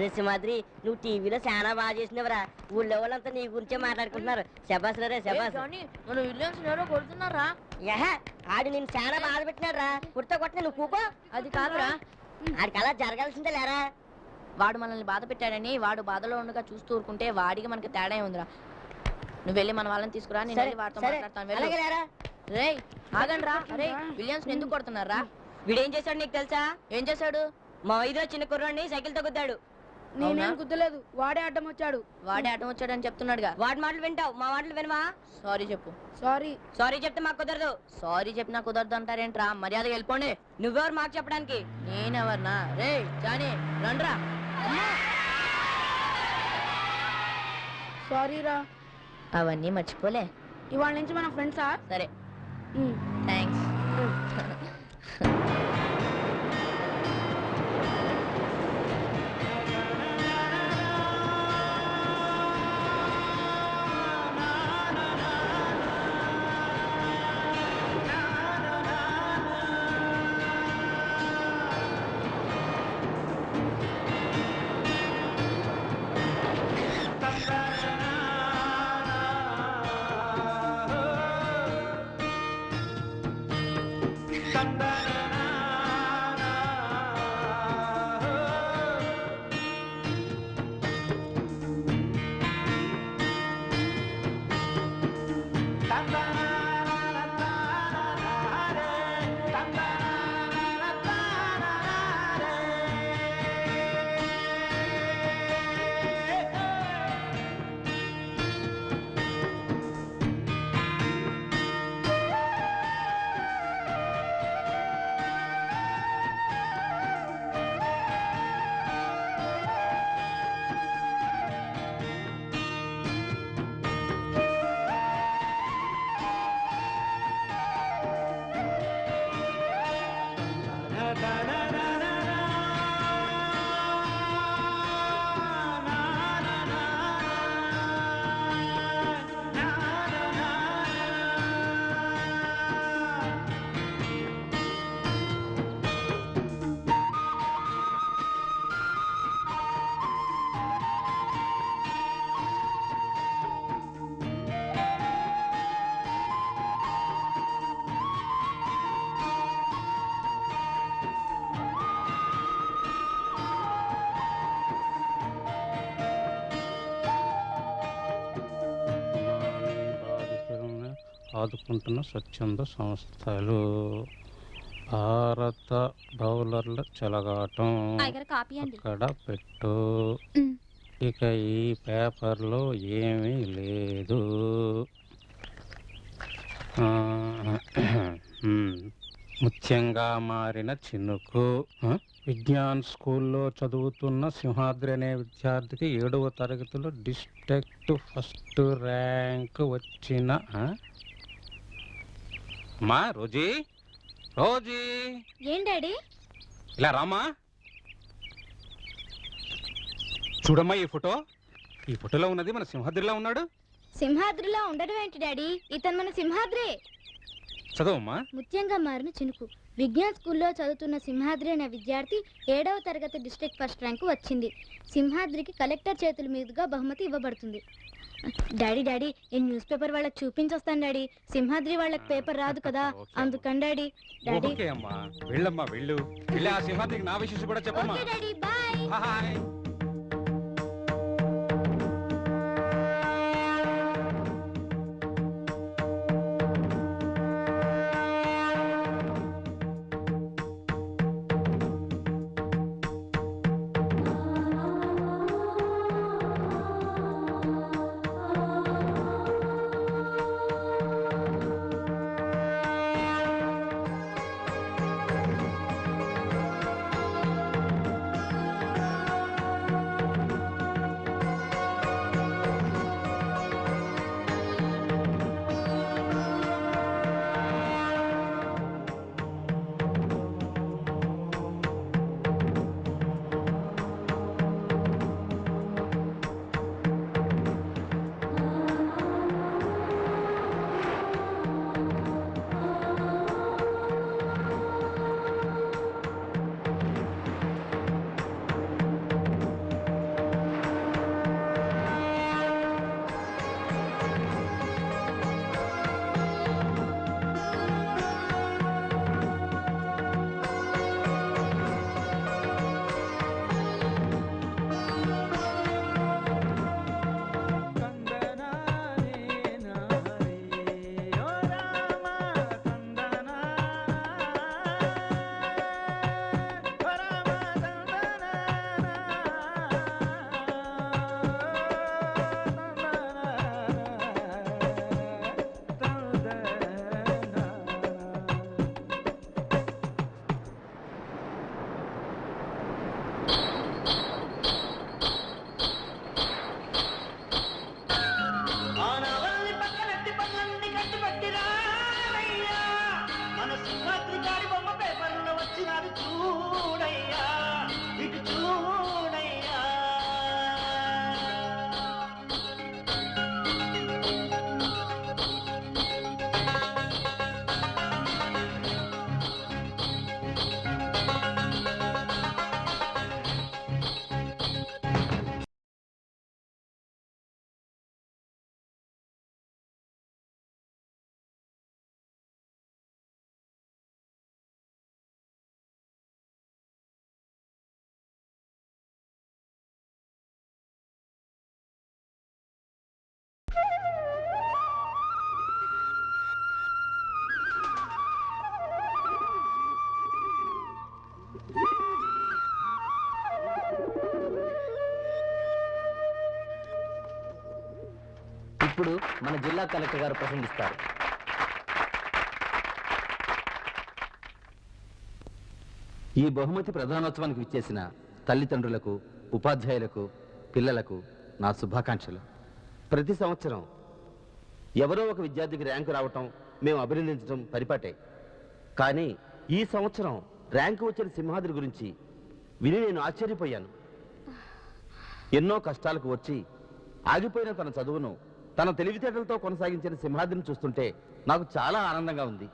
ఒరే సింహాద్రి నువ్వు టీవీలో చాలా బాగా చేసినవరా? ఊళ్ళో వాళ్ళంతా నీ గురించే మాట్లాడుకుంటున్నారు. శబాస్ రే శబాస్. మన విలియమ్స్ ఎవరో కొడుతున్నారా? యహ ఆడు నేను చాలా బాధ పెట్టినాడు రా కుర్తా కొట్టిన నువ్వు కూకో. అది కాదురా. ఆడికి అలా జరగాల్సిందే లేరా? వాడు మనల్ని బాధ పెట్టాడని వాడు బాధలో ఉండగా చూస్తూ ఊరుకుంటే వాడికి మనకి తేడా ఉందిరా నువ్వు వెళ్ళి మన వాళ్ళని తీసుకురా నేను వెళ్ళి వాడితో మాట్లాడతాను. ఆగండి రా అరే విలియమ్స్ ఎందుకు కొడుతున్నారా? వీడేం చేశాడు నీకు తెలుసా? ఏం చేశాడు? మా ఐదో చిన్న కుర్రాడిని సైకిల్తో గుద్దాడు నేనేం గుద్దలేదు వాడే అడ్డం వచ్చాడు. వాడే అటం వచ్చాడని చెప్తున్నాడుగా. వాడి మాటలు వింటావు మా మాటలు వినవా? సారీ చెప్పు. సారీ. సారీ చెప్తే మాకు కుదరదు. సారీ చెప్పినా కుదరదు అంటారేంట్రా? మర్యాదగా వెళ్ళిపోండి. నువ్వెవరు మాకు చెప్పడానికి? నేనెవర్నా? రే జానీ రండ్రా. సారీ రా అవన్నీ మర్చిపోలే. ఇవాళ నుంచి మన ఫ్రెండ్సా? సరే. థ్యాంక్స్ ఆదుకుంటున్న స్వచ్ఛంద సంస్థలు భారత బౌలర్ల చెలగాటం అక్కడ పెట్టు ఇక ఈ పేపర్లో ఏమీ లేదు. ముత్యంగా మారిన చినుకు? విజ్ఞాన్ స్కూల్లో చదువుతున్న సింహాద్రి అనే విద్యార్థికి ఏడవ తరగతిలో డిస్ట్రిక్ట్ ఫస్ట్ ర్యాంక్ వచ్చిన? మా రోజీ. రోజీ. ఏం డాడీ? ఇలా రామా. చూడమ్మా ఈ ఫోటో. ఈ ఫోటోలో ఉన్నది మన సింహాద్రిలా ఉన్నాడు. సింహాద్రిలో ఉండడం ఏంటి డాడీ? ఇతను మన సింహాద్రే. చదవమ్మా. ముత్యంగా మారిన చినుకు. విజ్ఞాన్ స్కూల్లో చదువుతున్న సింహాద్రి అనే విద్యార్థి ఏడవ తరగతి డిస్ట్రిక్ట్ ఫస్ట్ ర్యాంకు వచ్చింది. సింహాద్రికి కలెక్టర్ చేతుల మీదుగా బహుమతి ఇవ్వబడుతుంది. డాడీ డాడీ నేను న్యూస్ పేపర్ వాళ్ళకి చూపించొస్తాను డాడీ. సింహాద్రి వాళ్ళకి పేపర్ రాదు కదా. అందుకని డాడీ. డాడీ. ఓకే అమ్మా. వెళ్ళమ్మా వెళ్ళు. వెళ్ళి ఆ సింహాద్రికి నా విషయం కూడా చెప్పమ్మా. Okay daddy. బాయ్. హాయ్. మన జిల్లా కలెక్టర్ గారు ప్రసంగిస్తారు. ఈ బహుమతి ప్రధానోత్సవానికి విచ్చేసిన తల్లిదండ్రులకు ఉపాధ్యాయులకు పిల్లలకు నా శుభాకాంక్షలు. ప్రతి సంవత్సరం ఎవరో ఒక విద్యార్థికి ర్యాంకు రావటం మేము అభినందించడం పరిపాటే. కానీ ఈ సంవత్సరం ర్యాంకు వచ్చిన సింహాద్రి గురించి విని నేను ఆశ్చర్యపోయాను. ఎన్నో కష్టాలకు వచ్చి ఆగిపోయిన తన చదువును తన తెలివితేటలతో కొనసాగించిన సింహాద్రిని చూస్తుంటే నాకు చాలా ఆనందంగా ఉంది.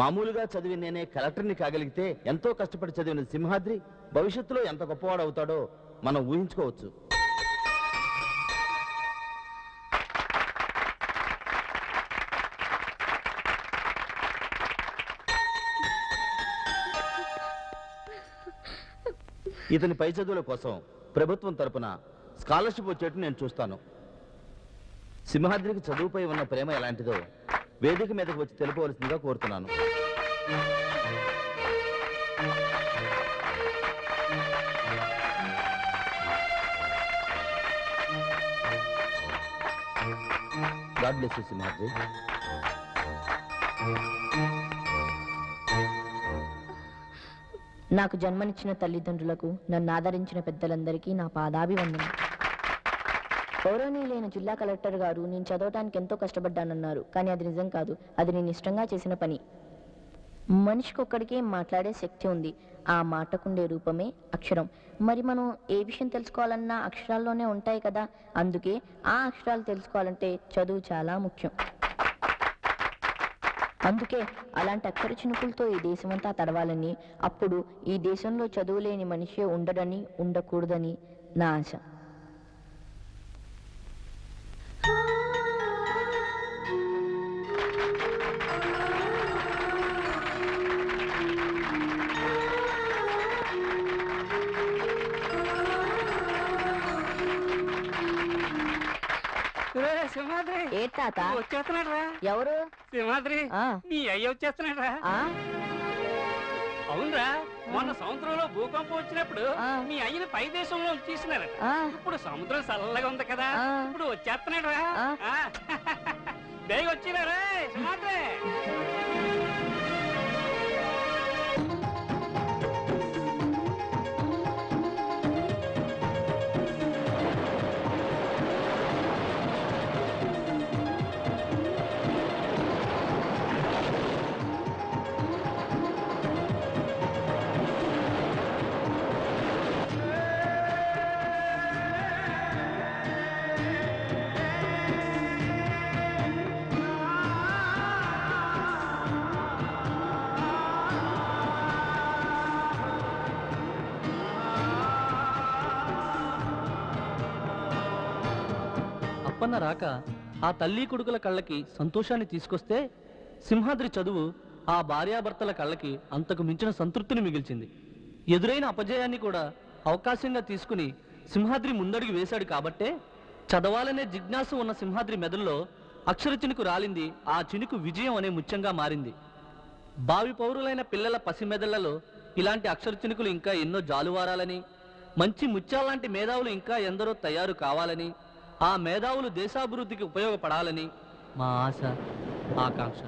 మామూలుగా చదివి నేనే కలెక్టర్ని కాగలిగితే ఎంతో కష్టపడి చదివిన సింహాద్రి భవిష్యత్తులో ఎంత గొప్పవాడు అవుతాడో మనం ఊహించుకోవచ్చు. ఇతని పై చదువుల కోసం ప్రభుత్వం తరపున స్కాలర్షిప్ వచ్చేట్టు నేను చూస్తాను. సింహాద్రికి చదువుపై ఉన్న ప్రేమ ఎలాంటిదో వేదిక మీదకు వచ్చి తెలుపవలసిందిగా కోరుతున్నాను. God bless Simhadri. నాకు జన్మనిచ్చిన తల్లిదండ్రులకు నన్ను ఆదరించిన పెద్దలందరికీ నా పాదాభివందనం గౌరవనీయులైన జిల్లా కలెక్టర్ గారు నేను చదవటానికి ఎంతో కష్టపడ్డానన్నారు కానీ అది నిజం కాదు. అది నేను ఇష్టంగా చేసిన పని. మనిషికి ఒక్కడికే మాట్లాడే శక్తి ఉంది. ఆ మాటకుండే రూపమే అక్షరం. మరి మనం ఏ విషయం తెలుసుకోవాలన్నా అక్షరాల్లోనే ఉంటాయి కదా. అందుకే ఆ అక్షరాలు తెలుసుకోవాలంటే చదువు చాలా ముఖ్యం. అందుకే అలాంటి అక్షర చినుకులతో ఈ దేశమంతా తడవాలని అప్పుడు ఈ దేశంలో చదువు లేని ఉండడని ఉండకూడదని నా ఆశ. సింహాద్రి. ఏ తాత? వచ్చేస్తున్నాడు రా. ఎవరు? సింహాద్రి నీ అయ్య వచ్చేస్తున్నాడు రా. అవునరా మొన్న సముద్రంలో భూకంపం వచ్చినప్పుడు. మీ అయ్యని పై దేశంలో ఉంచేసినారట. ఇప్పుడు సముద్రం చల్లగా ఉంది కదా. ఇప్పుడు వచ్చేస్తున్నాడు రా. బేగ వచ్చినారా సింహాద్రి. సంపన్న రాక ఆ తల్లి కొడుకుల కళ్ళకి సంతోషాన్ని తీసుకొస్తే సింహాద్రి చదువు ఆ భార్యాభర్తల కళ్ళకి అంతకు మించిన సంతృప్తిని మిగిల్చింది. ఎదురైన అపజయాన్ని కూడా అవకాశంగా తీసుకుని సింహాద్రి ముందడుగు వేశాడు కాబట్టే చదవాలనే జిజ్ఞాసు ఉన్న సింహాద్రి మెదడులో అక్షర చినుకు రాలింది ఆ చినుకు విజయం అనే ముత్యంగా మారింది. బావి పౌరులైన పిల్లల పసిమెదళ్ళలో ఇలాంటి అక్షర చినుకులు ఇంకా ఎన్నో జాలువారాలని మంచి ముత్యాలాంటి మేధావులు ఇంకా ఎందరో తయారు కావాలని ఆ మేధావులు దేశాభివృద్ధికి ఉపయోగపడాలని మా ఆశ ఆకాంక్ష.